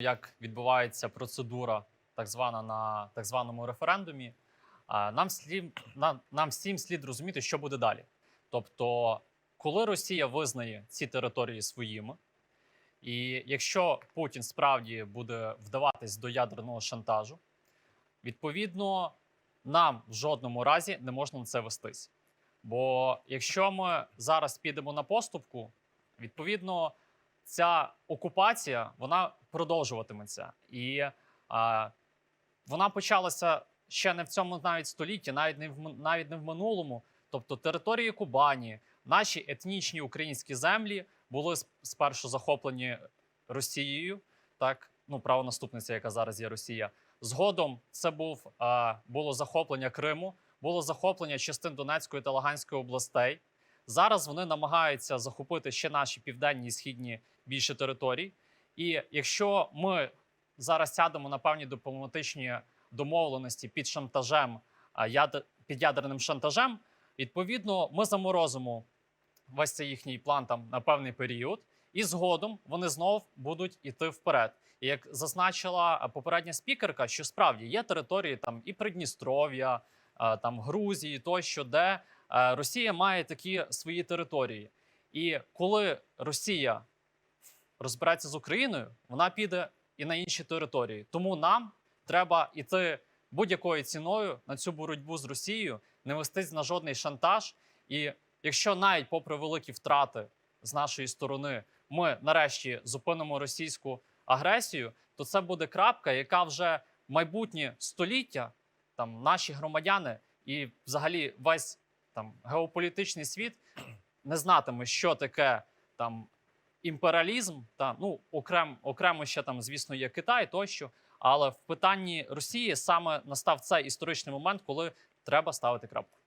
як відбувається процедура, так звана на так званому референдумі, нам слід нам, нам всім слід розуміти, що буде далі. Тобто, коли Росія визнає ці території своїми, і якщо Путін справді буде вдаватись до ядерного шантажу, відповідно, нам в жодному разі не можна на це вестись. Бо якщо ми зараз підемо на поступку, відповідно, ця окупація вона продовжуватиметься. І а, вона почалася ще не в цьому навіть столітті, навіть не в навіть не в минулому. Тобто території Кубані, наші етнічні українські землі були спершу захоплені Росією, так ну правонаступниця, яка зараз є Росія. Згодом це був було захоплення Криму, було захоплення частин Донецької та Луганської областей. Зараз вони намагаються захопити ще наші південні і східні більше територій. І якщо ми зараз сядемо на певні дипломатичні домовленості під шантажем, під ядерним шантажем, відповідно, ми заморозимо весь цей їхній план там на певний період, і згодом вони знов будуть іти вперед. І як зазначила попередня спікерка, що справді є території там і Придністров'я, там Грузії, тощо, де Росія має такі свої території. І коли Росія розбереться з Україною, вона піде і на інші території. Тому нам треба йти будь-якою ціною на цю боротьбу з Росією, не вестись на жодний шантаж. І якщо навіть попри великі втрати з нашої сторони, ми нарешті зупинимо російську агресію, то це буде крапка, яка вже майбутнє століття, там наші громадяни і взагалі весь там геополітичний світ не знатиме, що таке там імперіалізм, та ну окрем, окремо ще там, звісно, є Китай тощо. Але в питанні Росії саме настав цей історичний момент, коли треба ставити крапку.